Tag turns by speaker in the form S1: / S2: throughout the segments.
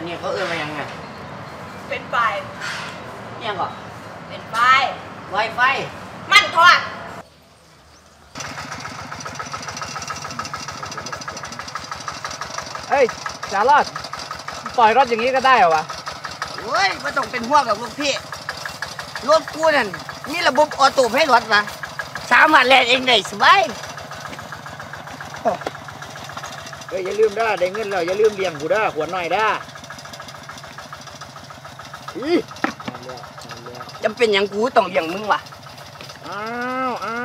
S1: อันนี้เขาเอื้อมายังไง
S2: เป็นไฟ
S1: ยังก่อ
S2: เป็นไฟ
S1: ไวไฟ
S2: มันทอด
S3: เฮ้ยจารอดปล่อยรถอย่างนี้ก็ได้เหรอวะ
S1: เฮ้ยไม่ต้องเป็นห่วงหรอกลูกพี่ รถกูนั่นมีระบบออโต้ให้รถมาสามารถแล่นเองได้สบาย
S3: เฮ้ยอย่าลืมด้าได้เงินแล้วอย่าลืมเลี้ยงกูด้าขวดหน่อยด้าอี
S1: จำเป็นอย่างกูต้องเลี้ยงมึงวะ
S3: อ้าวอ้า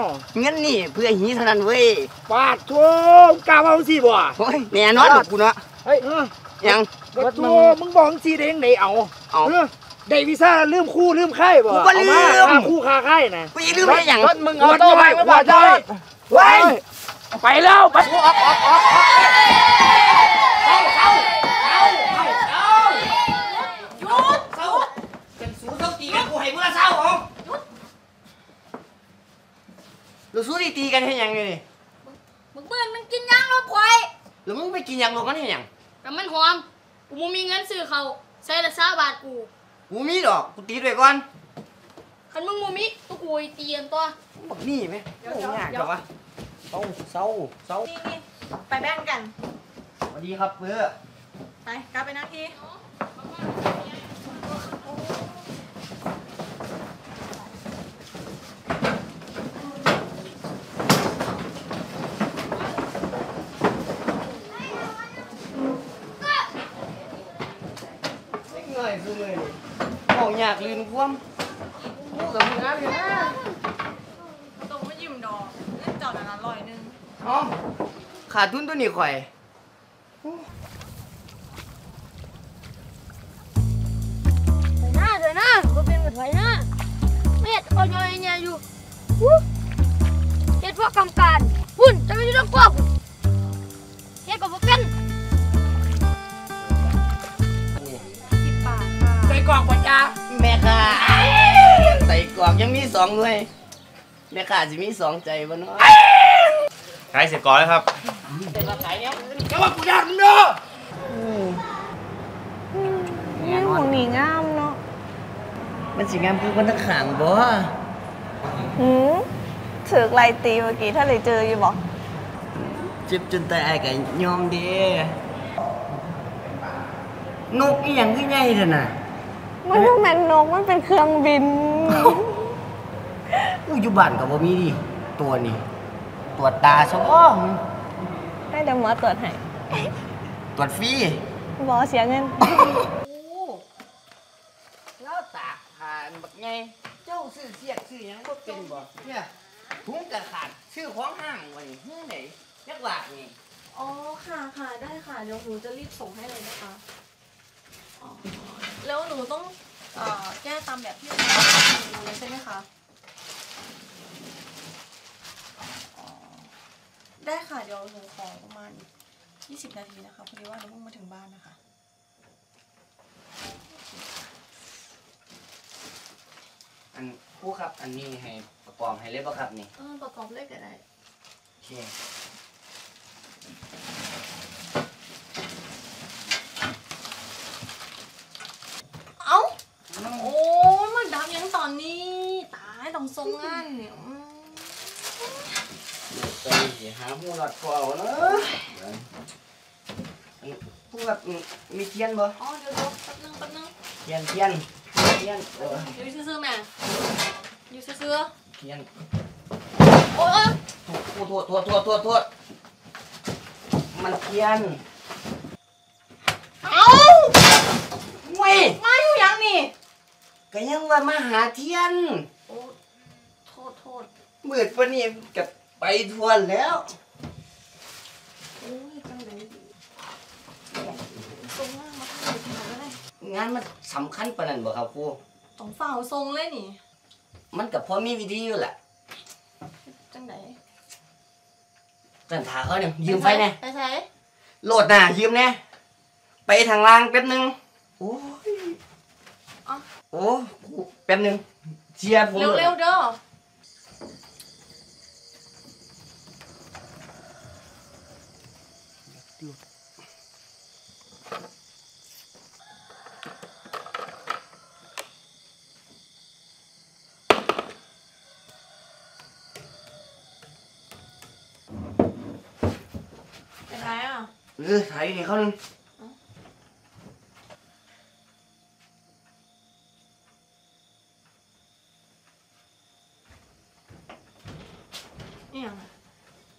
S3: ว
S1: เงินนี่เพื่อหีเท่านั้นเว้ย
S3: ปาดทัวกล้าเอาสิบ่
S1: โอ้ยแน่นอนหรอกกูเนาะ
S3: เฮ้ย
S1: ยัง
S3: ปาดทัวมึงบอกสิได้ยังไงเอา
S1: เอา
S3: เออได้วีซ่าลืมคู่ลืมค่ายบ่
S1: กูบ่
S3: เอาา
S1: ลืม
S3: ค่าคู่ค่าค่ายนะ
S1: กูยังลืมได้หยัง
S3: รถมึงเอาต่อไปมาบาดได้
S1: เว้ย
S3: ไปแล้วไป
S1: ออกออกออกออกเศร้าเศร้าเศร้าเศร้าเศร้าหยุดเศร้าเป็นสูเศร้าตีกันกูให้เมื่อเศร้าเหรอเราสู้ดี ตีกันให้ยังไงนี่
S4: มึงเบิ่งมันกินยางรถควาย
S1: แล้วมึงไปกินยังลงกันให้ยัง
S4: แต่มันหอม กูบ่มีเงินซื้อเขาวใช้ละซาบาทกู
S1: กูมีดอกกูตีด้วยก่อน
S4: คันมึงบ่มีตัวกูอีเตียนตัว
S1: บักนี่ไหมโอ้ยยากจังวะเศร้าเศร้าเศร้า
S2: นี่นี่ไปแบ่งกัน
S1: สวัสดีครับเพื่อ
S2: ไปกลับไปนั่งที่
S1: เล็กน้อยคือเลยนี่มองยากลืนควมกูกับมึงงานกันะ
S2: ต้องมายืมดอกเล่นจอดอันละร้อยนึง
S1: เอ้าขาดทุนตัวนี้ข่อย
S4: หน้าเดี๋ยวนะบ่เป็นแบบไผนะเม็ดอ่อนๆเนี่ยอยู่เฮ็ดพวกกำการหุ่นจะไม่ต้องกลัวกเฮ็ดก็บ่เป็น
S2: สิบบาทค่ะ
S3: ไปกองปัญญา
S1: ม่ค่ะใส่กรอกยังมีสองหน่วย แม่ค่ะสิมีสองใจบ่เนาะ
S5: ขายเสร็จก่อนแล้วครับ
S1: แต่มาขายเนี่ย
S3: จะว่ากูยากมึงเด้อ
S2: นี่หมูหนีงามเนาะ
S1: มันสิงามคือคนทั้งขางบ่
S2: หืมถือกไลตีเมื่อกี้ถ้าเลยเจออยู่บอก
S1: เจ็บจนตายอ้ายก็ยอมเด้นกอีหยังคือใหญ่เท่าน่ะ
S2: มันก็แมนนกมันเป็นเครื่องบิน
S1: อู้อยู่บ้านก็บ่มีดิตัวนี้ตรวจตาซะบ่
S2: ให้เดี๋ยวหมอตรวจให้
S1: ตรวจฟรี
S2: บอเสียเงิน
S1: แล้วตากผ่านบักไงเจ้าซื้อเสียกซื้อหยังบ่เป็นบ่เนี่ยถุงกระขาดซื้อของห้างไว้เฮ้ยไหนยักบาทนี่
S2: อ๋อค่ะค่ะได้ค่ะเดี๋ยวหนูจะรีบส่งให้เลยนะคะอ๋อ แล้วหนูต้องเอ่อแก้ตามแบบที่หนูดูเลยใช่ไหมคะอ๋อได้ค่ะ เดี๋ยวหนูขอประมาณ20 นาทีนะคะ พอดีว่าหนูเพิ่งมาถึงบ้านนะคะ
S1: อันผู้ครับอันนี้ให้ประกอบให้เรียบบ่ครับนี่
S2: เออประกอบเลขก็ได้
S1: โอเค
S2: เอ้า โอ้ยมันดับยังตอนนี้ ตายต้องทรงงานเนี่ยอืม
S1: ไป สิหาผู้หลัดก่อนเนาะอันผู้ครับอืมมีเทียนบ่
S2: อ๋อเดี๋ยวเดี๋ยวแป๊บนึงแป๊บนึง
S1: เทียนเทียนเทียนเออ
S2: อยู่ซื่อๆแม่อยู่ซื่อ
S1: เทียน
S2: ๆโอ้ย
S1: โทษโทษโทษโทษโทษโทษมันเทียน
S2: เอ้า
S1: เว้ย
S2: มาอยู่ยังนี่
S1: ก็ยังว่ามาหาเทียน
S2: โอ้โทษโทษ
S1: มืดปานนี้ก็ไปทวนแล้ว
S2: โอ้ยจังเลยทรงงานมาทำอะไรที่ไหนก็ได้
S1: งานมันสำคัญปานนั้นบ่ครับครู
S2: ต้องฝ่าวทรงเลยนี่
S1: มันก็พอมีวิธีอยู่แหละ
S2: จังไหน
S1: จันทาเขาเนี่ยยืมไฟแน่
S2: ไปใช้
S1: โหลดน่ะยืมแน่ไปทางล่างแป๊บหนึงโอ้ย
S2: อ๋อ
S1: โอ้ครูแป๊บหนึงเชียร์ผม
S2: เร็วๆเด้อ
S1: เออถ่ายนี่เขาหนึ่ง
S2: นี่ยัง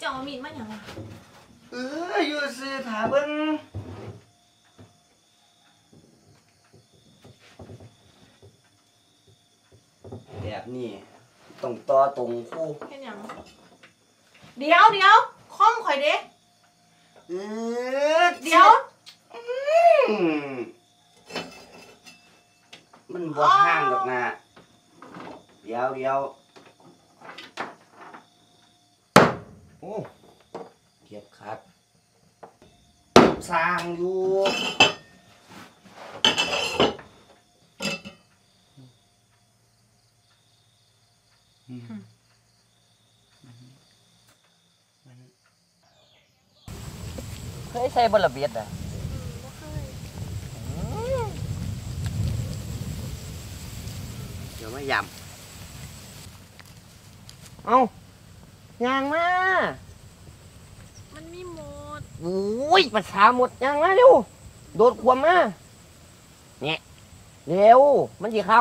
S2: จะเอามีดมาอย่างไร
S1: เอออยู่ซื้อถาเบิ้งแบบนี้ต้องต่อตรงคู่
S2: แค่ยังเดี๋ยวเดี๋ยวคอมข่อยเด้
S1: เออ
S2: เดี๋ยว
S1: อืมมันบ่ห่างดอกนะเดี๋ยวเดี๋ยวโอ้เก็บคัดสร้างอยู่อืมเคย ใส่บลเบียดอะเดี๋ยวมายำเอายางมา
S2: มันมีหมด
S1: โอ้ยภาษาหมดยางมาเร็ว โดดความมาเนี่ยเร็ว มันจีคำ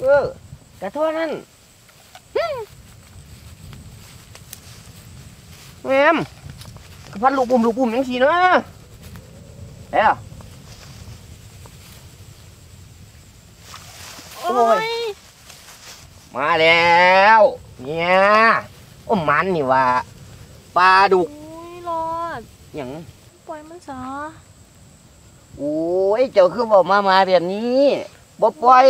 S1: เออกระโทษนั่น แม่มกระพันลูกปุ่มลูกปุ่มยังสีเนาะเอ้า
S2: โอ้
S1: โอ้ย
S2: ย
S1: มาแล้ว เนี่ยโอ้มันนี่ว่าปลาดุก
S2: โอ้ยรอด
S1: อย่าง
S2: ปล่อยมันซะ
S1: โอ้ยเจ้าคือบอกมามาแบบนี้บ่ปล่อย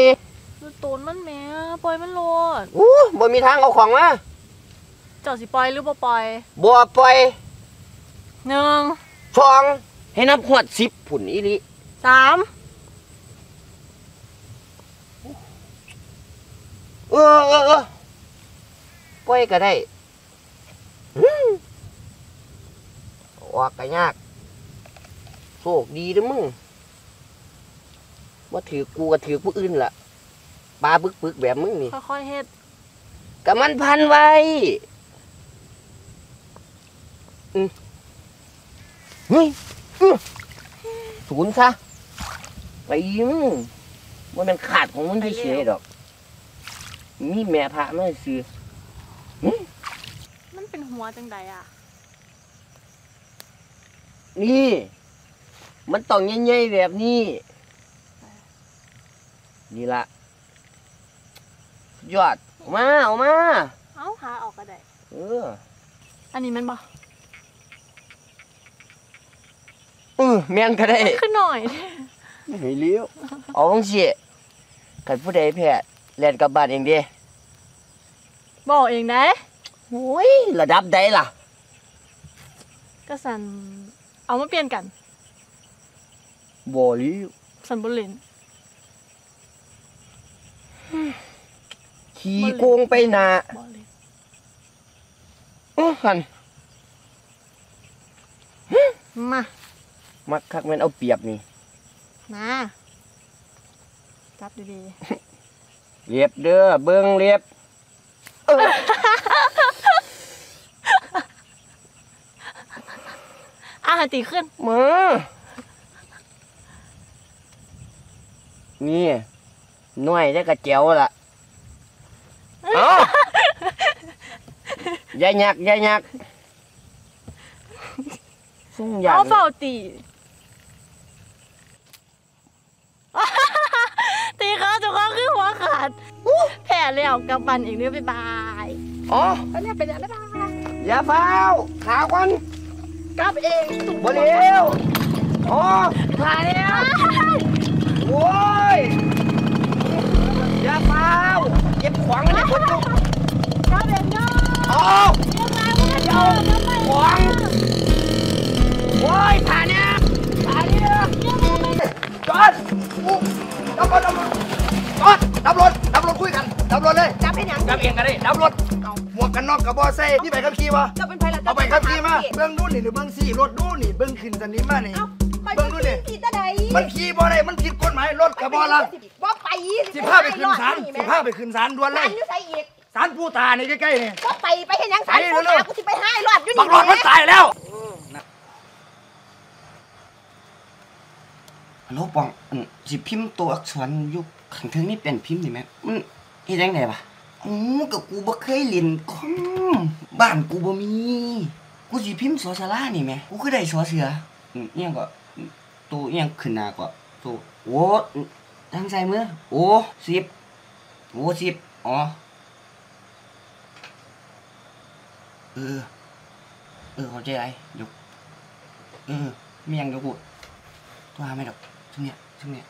S2: ดูตูนมันแหม่ปล่อยมันรอด
S1: อู้บ่มีทางเอาของมา
S2: เจ้าสิปล่อยหรือบ่ปล่อย
S1: บ่ปล่อย
S2: หนึ่ง
S1: ฟองให้นับหวดสิบผุนอีหลิ
S2: สาม
S1: เออเออเออปล่อยก็ได้หืมออกก็ยากโชคดีเด้อมึงว่าถือกูก็ถือผู้อื่นล่ะปลาปึกๆแบบมึงนี่
S2: ค่อยๆเฮ็ด
S1: ก็มันพันไว้อืม เฮ้ยอื้อศูนย์ซะไปยิงว่ามันขาดของมันเฉยๆดอก มีแม่พระมาซื้อ
S2: มันเป็นหัวจังใดอะ
S1: นี่ มันต้องใหญ่ๆแบบนี้ นี่ละยอดออกมาออกมา
S2: เอ้าหาออกก็ได้
S1: เออ
S2: อันนี้มันบ่
S1: เออแม่นก็ได้
S2: ขึ้นหน่อย
S1: เฮ้ยเลี้ยวเอาจังสิใครผู้ใดแพ้เล่นกลับบ้านเองเด้
S2: บอกเองได้
S1: โอ้ยระดับใดล่ะ
S2: ก็สันเอามาเปลี่ยนกัน
S1: บ่เลี้ยว
S2: สันบุเรน
S1: ขี่โกงไปหนา
S2: บ่เล่น
S1: อื้อหัน
S2: มา
S1: มักคักแม่นเอาเปรียบนี่
S2: มาจับดี
S1: เรียบเด้อเบิ่งเรียบเออ
S2: ๆอาหารตีขึ้น
S1: มานี่หน่วยได้กระเจียวล่ะเอาอย่าหยักอย่าหยักส่งยา
S2: เอา
S1: ก
S2: เฝ้าตีตีเขาจุกเขาคือหัวขาด แผ่แล้วกลับบันอีกเด้อบ๊ายบาย
S1: อ๋อ
S2: ไปแล้วไปแล้วบ๊ายบาย
S1: อย่าเฝ้าขาควัน
S2: กลับเอง
S1: บ่เร็วอ๋อ
S2: มาแล้ว
S1: โอ้ยอย่าเฝ้าเก็บขวางไว้ในคนจุก
S2: กลับเองเนาะ
S1: อ๋อ
S2: เดี๋ยวมาเดี๋ยวเดี๋ยวมา
S1: ขวางโอ้ยผ่านเนี่ยผ่านเนี่ยจอดอู้ดับรถดับรถ คุยกันดับรถเลย
S2: จับเป็นหยัง
S1: ดับเองกันได้ดับรถหมวกกันน็อกกับบอเซ่นี่ไปขับขี่วะ
S2: จะเป็นไผล่ะ
S3: เอาไปขับขี่มาเบื้องนู่นนี่หรือเบื้องสี่รถนู่นนี่เบื้องขึ้นสันนี้มานี่เบื้องนู่นนี่
S4: ขี่ตะได
S3: มันขี่บ่ได้มันผิดกฎหมายรถกับบอลัง
S4: บ่ไป
S3: สิพาไปขึ้นศาลสิพาไปขึ้นศาลด่วนเล
S4: ศายลอยู่ไสอีก
S3: สารปูตานี่ใกล้ๆนี่
S6: ก็ไปไปเห็นยังสาร
S3: ไป
S6: กู
S3: เร็วๆ
S6: ตากูสิไปให้รอดอยู่
S3: บั
S6: นี่
S3: กหลอดมันตายแล้ว
S1: ฮัลโหลปองอันสิพิมพ์ตัวอักษรอยู่ข้างเทิงนี่เป็นพิมพ์นี่แม่มัน เฮ็ดจังได๋วะอือก็กูบ่เคยเรียนคอมบ้านกูบ่มี กูสิพิมพ์สอสารานี่แม่กูคือได้สอเสืออืมอิหยังก็อืมตัวอิหยังขึ้นหน้าก็ตัวโอ้ทางซ้ายมือโอ้สิบโอ้สิบอ๋อเออเออเข้าใจไรเดี๋ยวเออไม่ยังเดี๋ยวกูโทรหาไม่ดอกช่วงเนี้ยช่วงเนี้ย